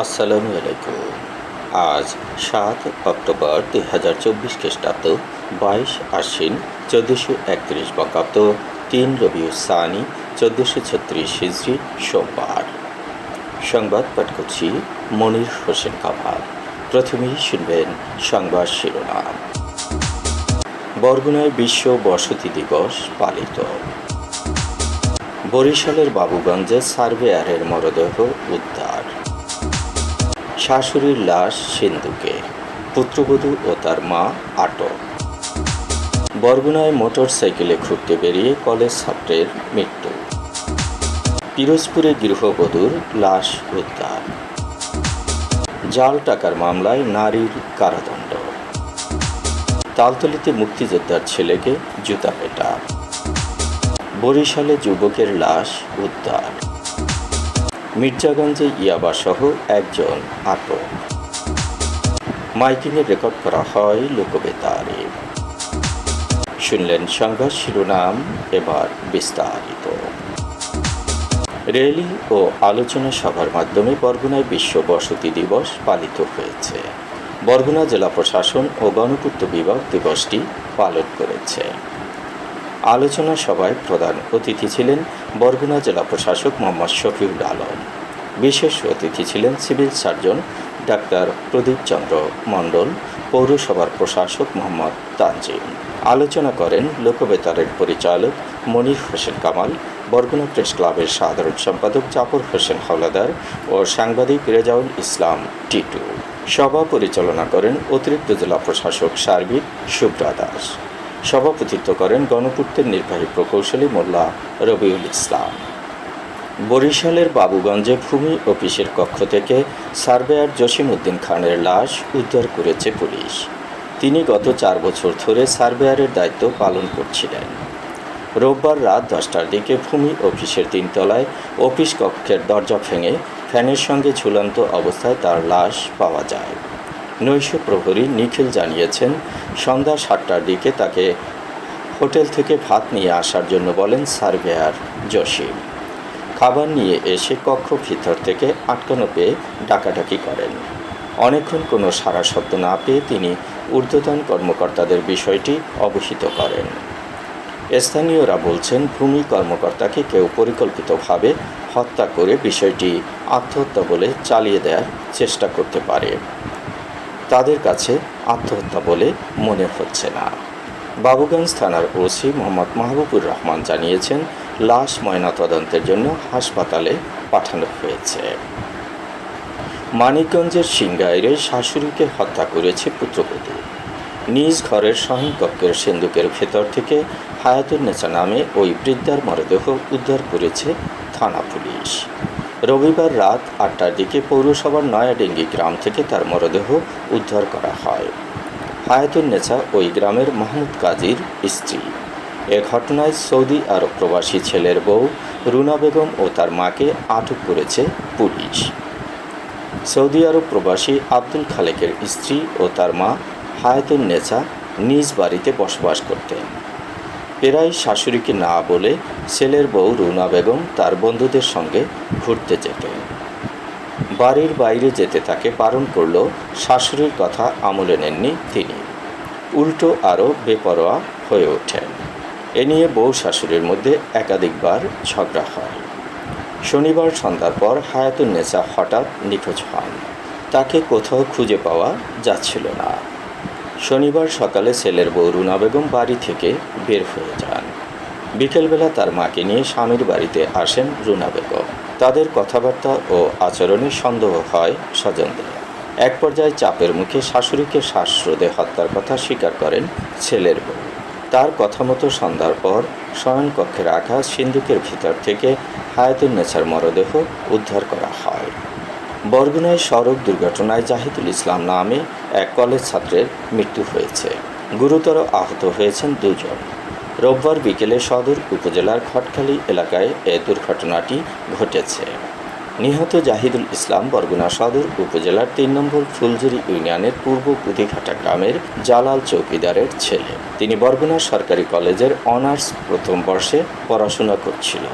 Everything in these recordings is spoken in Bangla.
আসসালামু আলাইকুম। আজ সাত অক্টোবর দুই হাজার চব্বিশ খ্রিস্টাব্দ, বাইশ আশ্বিন, চোদ্দোশো একত্রিশ বঙ্গাব্দ, তিন রবিউ সানি, চোদ্দোশো ছত্রিশ হিজড়ি সোমবার। সংবাদ পাঠ করছি মনির হোসেন কামাল প্রথমেই শুনবেন সংবাদ শিরোনাম। বরগুনায় বিশ্ব বসতি দিবস পালিত। বরিশালের বাবুগঞ্জে সার্ভেয়ারের মরদেহ শাশুড়ির লাশ সিন্ধুকে। পুত্রবধূ ও তার মা আটক। বরগুনায় মোটর সাইকেলে ঘুরতে বেরিয়ে কলেজ ছাত্রের মৃত্যু। পিরোজপুরে গৃহবধূর লাশ উদ্ধার। জাল টাকার মামলায় নারীর কারাদণ্ড। তালতলিতে মুক্তিযোদ্ধার ছেলেকে জুতা পেটা। বরিশালে যুবকের লাশ উদ্ধার। মির্জাগঞ্জে ইয়াবাসহ একজন আটক মাইকিংয়ে রেকর্ড করা হয় লোকবেতারে। শুনলেন সংবাদ শিরোনাম, এবার বিস্তারিত। র্যালি ও আলোচনা সভার মাধ্যমে বরগুনায় বিশ্ব বসতি দিবস পালিত হয়েছে। বরগুনা জেলা প্রশাসন ও গণপূর্ত বিভাগ দিবসটি পালন করেছে। আলোচনা সভায় প্রধান অতিথি ছিলেন বরগুনা জেলা প্রশাসক মোহাম্মদ শফিউল আলম। বিশেষ অতিথি ছিলেন civil surgeon doctor Pradip Chandra Mondal, পৌরসভার প্রশাসক মোহাম্মদ তানজিম। আলোচনা করেন লোকবেতারের পরিচালক মনির হোসেন কামাল, বরগুনা প্রেস ক্লাবের সাধারণ সম্পাদক জাফর হোসেন হাওলাদার ও সাংবাদিক রেজাউল ইসলাম টিটু। সভা পরিচালনা করেন অতিরিক্ত জেলা প্রশাসক সার্বিক শুভ্রা দাস। সভাপতিত্ব করেন গণপূর্তের নির্বাহী প্রকৌশলী মোল্লা রবিউল ইসলাম। বরিশালের বাবুগঞ্জে ভূমি অফিসের কক্ষ থেকে সার্ভেয়ার জসিম উদ্দিন খানের লাশ উদ্ধার করেছে পুলিশ। তিনি গত চার বছর ধরে সার্ভেয়ারের দায়িত্ব পালন করছিলেন। রোববার রাত দশটার দিকে ভূমি অফিসের তিনতলায় অফিস কক্ষের দরজা ভেঙে ফ্যানের সঙ্গে ঝুলন্ত অবস্থায় তার লাশ পাওয়া যায়। নৈশ প্রহরী নিখিল জানিয়েছেন, সন্ধ্যা সাতটার দিকে তাকে হোটেল থেকে ভাত নিয়ে আসার জন্য বলেন সার্ভেয়ার জসিম খাবার নিয়ে এসে কক্ষ ভিতর থেকে আটকানো পেয়ে ডাকাডাকি করেন। অনেকক্ষণ কোনো সারা শব্দ না পেয়ে তিনি ঊর্ধ্বতন কর্মকর্তাদের বিষয়টি অবহিত করেন। স্থানীয়রা বলছেন, ভূমি কর্মকর্তাকে কেউ পরিকল্পিতভাবে হত্যা করে বিষয়টি আত্মহত্যা বলে চালিয়ে দেওয়ার চেষ্টা করতে পারে। তাদের কাছে আত্মহত্যা বলে মনে হচ্ছে না। বাবুগঞ্জ থানার ওসি মোহাম্মদ মাহবুবুর রহমান জানিয়েছেন, লাশ ময়নাতদন্তের জন্য হাসপাতালে পাঠানো হয়েছে। মানিকগঞ্জের সিংগাইরে শাশুড়িকে হত্যা করেছে পুত্রবধূ। নিজ ঘরের শয়নকক্ষের সিন্দুকের ভেতর থেকে হায়াতুর নেচা নামে ওই বৃদ্ধার মরদেহ উদ্ধার করেছে থানা পুলিশ। রবিবার রাত আটটার দিকে পৌরসভার নয়াডেঙ্গি গ্রাম থেকে তার মরদেহ উদ্ধার করা হয়। হায়াতুন নেচা ওই গ্রামের মাহমুদ কাজীর স্ত্রী। এ ঘটনায় সৌদি আরব প্রবাসী ছেলের বউ রুনা বেগম ও তার মাকে আটক করেছে পুলিশ। সৌদি আরব প্রবাসী আব্দুল খালেকের স্ত্রী ও তার মা হায়াতুন নেচা নিজ বাড়িতে বসবাস করতেন। প্রায় শাশুড়িকে না বলে ছেলের বউ রুনা বেগম তার বন্ধুদের সঙ্গে ঘুরতে যেতেন বাড়ির বাইরে যেতে তাকে বারণ করলেও শাশুড়ির কথা আমলে নেননি তিনি। উল্টো আরও বেপরোয়া হয়ে ওঠেন। এ নিয়ে বউ শাশুড়ির মধ্যে একাধিকবার ঝগড়া হয়। শনিবার সন্ধ্যার পর হায়াতুন নেসা হঠাৎ নিখোঁজ হন। তাকে কোথাও খুঁজে পাওয়া যাচ্ছিল না। শনিবার সকালে ছেলের বউ রুনা বেগম বাড়ি থেকে বের হয়ে যান। বিকেলবেলা তার মাকে নিয়ে স্বামীর বাড়িতে আসেন রুনা বেগম। তাদের কথাবার্তা ও আচরণে সন্দেহ হয় স্বজনদের। এক পর্যায়ে চাপের মুখে শাশুড়িকে শ্বাসরোধে হত্যার কথা স্বীকার করেন ছেলের বউ। তার কথা মতো সন্ধ্যার পর শয়নকক্ষে রাখা সিন্ধুকের ভিতর থেকে হায়াতুন নেছার মরদেহ উদ্ধার করা হয়। বরগুনায় সড়ক দুর্ঘটনায় জাহিদুল ইসলাম নামে এক কলেজ ছাত্রের মৃত্যু হয়েছে। গুরুতর আহত হয়েছেন দুজন। রোববার বিকেলে সদর উপজেলার খটখালি এলাকায় এ দুর্ঘটনাটি ঘটেছে। নিহত জাহিদুল ইসলাম বরগুনা সদর উপজেলার তিন নম্বর ফুলঝুরি ইউনিয়নের পূর্ব কুদিঘাটা গ্রামের জালাল চৌকিদারের ছেলে। তিনি বরগুনা সরকারি কলেজের অনার্স প্রথম বর্ষে পড়াশোনা করছিল।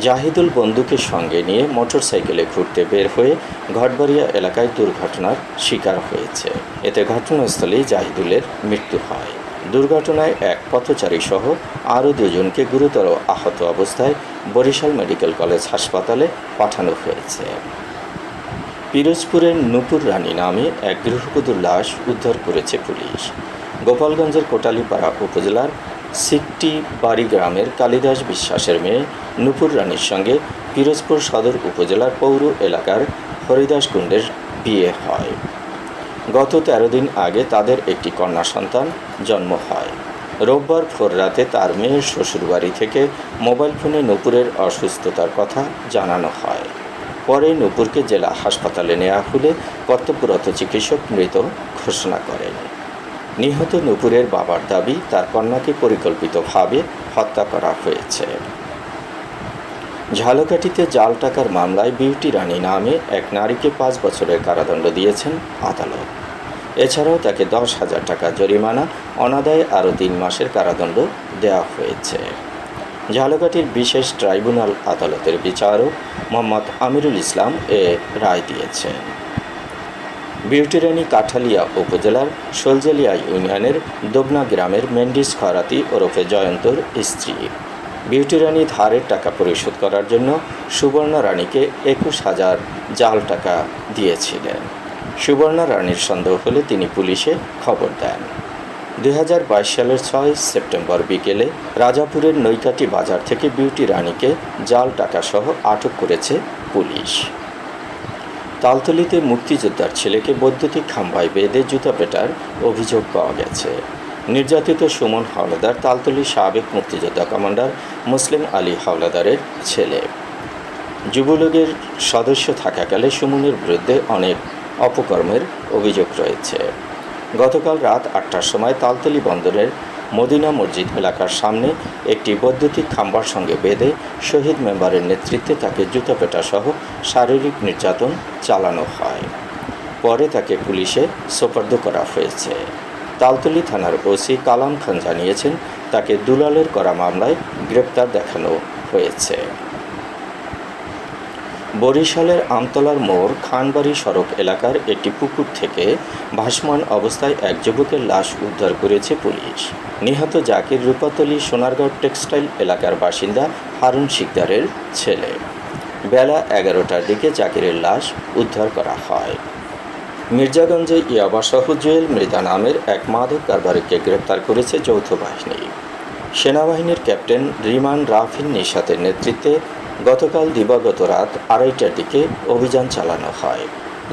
জাহিদুল বন্ধুকে সঙ্গে নিয়ে মোটরসাইকেলে ঘুরতে বের হয়ে ঘটবাড়িয়া এলাকায় দুর্ঘটনার শিকার হয়েছে। এতে ঘটনাস্থলেই জাহিদুলের মৃত্যু হয়। দুর্ঘটনায় এক পথচারী সহ আরও দুজনকে গুরুতর আহত অবস্থায় বরিশাল মেডিকেল কলেজ হাসপাতালে পাঠানো হয়েছে। পিরোজপুরের নুপুর রানী নামে এক গৃহবধূর লাশ উদ্ধার করেছে পুলিশ। গোপালগঞ্জের কোটালীপাড়া উপজেলার সিকটি বাড়ি গ্রামের কালিদাস বিশ্বাসের মেয়ে নূপুর রানীর সঙ্গে পিরোজপুর সদর উপজেলার পৌর এলাকার হরিদাস কুণ্ডের বিয়ে হয়। গত তেরো দিন আগে তাদের একটি কন্যা সন্তান জন্ম হয়। রোববার ভোর রাতে তার মেয়ের শ্বশুরবাড়ি থেকে মোবাইল ফোনে নূপুরের অসুস্থতার কথা জানানো হয়। পরে নূপুরকে জেলা হাসপাতালে নেওয়া হলে কর্তব্যরত চিকিৎসক মৃত ঘোষণা করেন। নিহত নূপুরের বাবার দাবি, তার কন্যাকে পরিকল্পিতভাবে হত্যা করা হয়েছে। ঝালকাঠিতে জাল টাকার মামলায় বিউটি রানী নামে এক নারীকে পাঁচ বছরের কারাদণ্ড দিয়েছেন আদালত। এছাড়াও তাকে দশ হাজার টাকা জরিমানা, অনাদায়ে আরও তিন মাসের কারাদণ্ড দেওয়া হয়েছে। ঝালকাঠির বিশেষ ট্রাইব্যুনাল আদালতের বিচারক মোহাম্মদ আমিরুল ইসলাম এ রায় দিয়েছেন। বিউটি রানী কাঠালিয়া উপজেলার সোলজেলিয়া ইউনিয়নের দোবনা গ্রামের মেন্ডিস খরাতি ওরফে জয়ন্তর স্ত্রী। বিউটি রানী ধারের টাকা পরিশোধ করার জন্য সুবর্ণা রানীকে একুশ হাজার জাল টাকা দিয়েছিলেন। সুবর্ণা রানীর সন্দেহ হলে তিনি পুলিশে খবর দেন। দু হাজার বাইশ সালের ছয় সেপ্টেম্বর বিকেলে রাজাপুরের নৈকাটি বাজার থেকে বিউটি রানীকে জাল টাকাসহ আটক করেছে পুলিশ। তালতলিতে মুক্তিযোদ্ধার ছেলেকে বৈদ্যুতিক খাম্বায় বেঁধে জুতা পেটার অভিযোগ পাওয়া গেছে। নির্যাতিত সুমন হাওলাদার তালতলি সাবেক মুক্তিযোদ্ধা কমান্ডার মুসলিম আলী হাওলাদারের ছেলে। যুবলীগের সদস্য থাকাকালে সুমনের বিরুদ্ধে অনেক অপকর্মের অভিযোগ রয়েছে। গতকাল রাত আটটার সময় তালতলি বন্দরের মদিনা মসজিদ এলাকার সামনে একটি বৈদ্যুতিক খাম্বার সঙ্গে বেঁধে শহীদ মেম্বারের নেতৃত্বে তাকে জুতাপেটাসহ শারীরিক নির্যাতন চালানো হয়। পরে তাকে পুলিশে সোপর্দ করা হয়েছে। তালতলি থানার ওসি কালাম খান জানিয়েছেন, তাকে দুলালের করা মামলায় গ্রেপ্তার দেখানো হয়েছে। বরিশালের আমতলার মোড় খানবাড়ি সড়ক এলাকার একটি পুকুর থেকে ভাসমান অবস্থায় এক যুবকের লাশ উদ্ধার করেছে পুলিশ। নিহত জাকির রূপাতলি সোনারগাঁও টেক্সটাইল এলাকার বাসিন্দা হারুন শিকদারের ছেলে। বেলা এগারোটার দিকে জাকিরের লাশ উদ্ধার করা হয়। মির্জাগঞ্জে ইয়াবাসহ জুয়েল মৃদা নামের এক মাদক কারবারিকে গ্রেপ্তার করেছে যৌথ বাহিনী। সেনাবাহিনীর ক্যাপ্টেন রিমান রাফিন নিশাতের নেতৃত্বে গতকাল দিবাগত রাত আড়াইটার দিকে অভিযান চালানো হয়।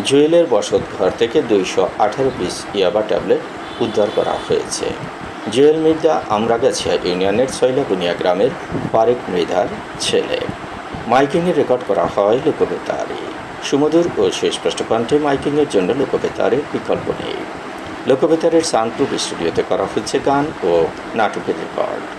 জুয়েলের বসত ঘর থেকে দুইশো আঠারো পিস ইয়াবা ট্যাবলেট উদ্ধার করা হয়েছে। জুয়েল মির্জা আমরাগাছিয়া ইউনিয়নের সৈলাবুনিয়া গ্রামের পারেক মৃধার ছেলে। মাইকিংয়ে রেকর্ড করা হয় লোকবেতারে। সুমধুর ও সুস্পষ্ট কণ্ঠে মাইকিংয়ের জন্য লোকবেতারের বিকল্প নেই। লোকবেতারের সাউন্ডপ্রুফ স্টুডিওতে করা হচ্ছে গান ও নাটকের রেকর্ড।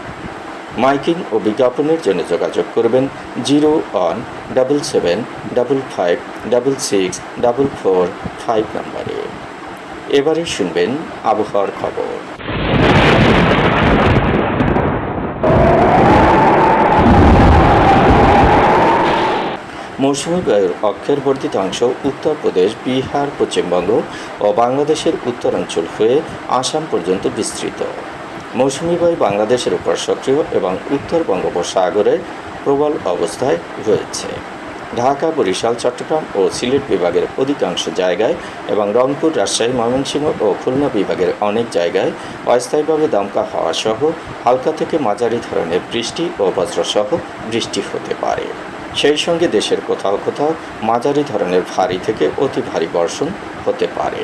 মাইকিং ও বিজ্ঞাপনের জন্য যোগাযোগ করবেন zero one double seven double five double six double four five নম্বরে। এবারে শুনবেন আবহাওয়ার খবর। মৌসুমি বায়ুর অক্ষের বর্ধিত অংশ উত্তরপ্রদেশ বিহার, পশ্চিমবঙ্গ ও বাংলাদেশের উত্তরাঞ্চল হয়ে আসাম পর্যন্ত বিস্তৃত। মৌসুমি বায়ু বাংলাদেশের উপর সক্রিয় এবং উত্তর বঙ্গোপসাগরের প্রবল অবস্থায় রয়েছে। ঢাকা, বরিশাল, চট্টগ্রাম ও সিলেট বিভাগের অধিকাংশ জায়গায় এবং রংপুর, রাজশাহী, ময়মনসিংহ ও খুলনা বিভাগের অনেক জায়গায় অস্থায়ীভাবে দমকা হওয়া সহ হালকা থেকে মাঝারি ধরনের বৃষ্টি ও বজ্রসহ বৃষ্টি হতে পারে। সেই সঙ্গে দেশের কোথাও কোথাও মাঝারি ধরনের ভারী থেকে অতি ভারী বর্ষণ হতে পারে।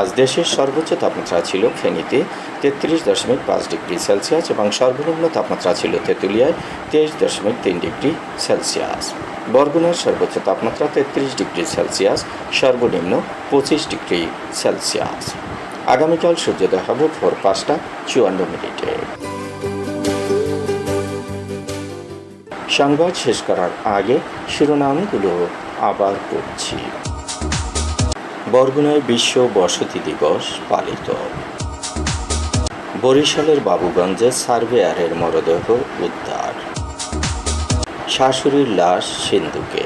আজ দেশের সর্বোচ্চ তাপমাত্রা ছিল ফেনীতে তেত্রিশ দশমিক পাঁচ ডিগ্রি সেলসিয়াস এবং সর্বনিম্ন তাপমাত্রা ছিল তেঁতুলিয়ায় তেইশ দশমিক তিন ডিগ্রি সেলসিয়াস। বরগুনার সর্বোচ্চ তাপমাত্রা তেত্রিশ ডিগ্রি সেলসিয়াস, সর্বনিম্ন পঁচিশ ডিগ্রি সেলসিয়াস। আগামীকাল সূর্যোদয় হবে ভোর পাঁচটা চুয়ান্ন মিনিটে। সংবাদ শেষ করার আগে শিরোনামগুলো আবার পড়ছি। বরগুনায় বিশ্ব বসতি দিবস পালিত। বরিশালের বাবুগঞ্জে সার্ভেয়ারের মরদেহ উদ্ধার। শাশুড়ির লাশ সিন্ধুকে।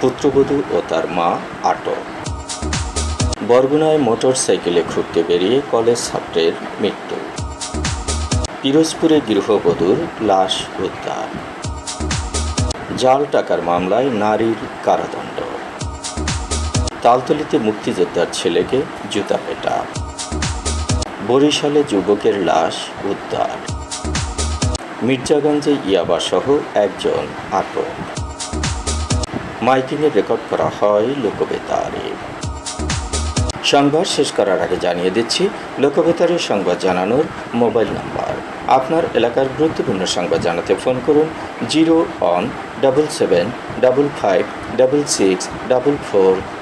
পুত্রবধূ ও তার মা আটক। বরগুনায় মোটর সাইকেলে ঘুরতে বেরিয়ে কলেজ ছাত্রের মৃত্যু। পিরোজপুরে গৃহবধূর লাশ উদ্ধার। জাল টাকার মামলায় নারীর কারাদণ্ড। তালতলিতে মুক্তিযোদ্ধার ছেলেকে জুতা পেটা বরিশালে যুবকের লাশ উদ্ধার। মির্জাগঞ্জে ইয়াবাসহ একজন আটক। মাইকিংয়ে রেকর্ড করা হয় লোকবেতারে। সংবাদ শেষ করার আগে জানিয়ে দিচ্ছি লোকবেতারের সংবাদ জানানোর মোবাইল নাম্বার। আপনার এলাকার গুরুত্বপূর্ণ সংবাদ জানাতে ফোন করুন zero one double seven double five double six double four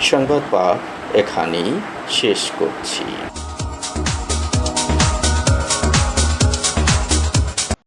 সংবাদ পাঠ এখানেই শেষ করছি।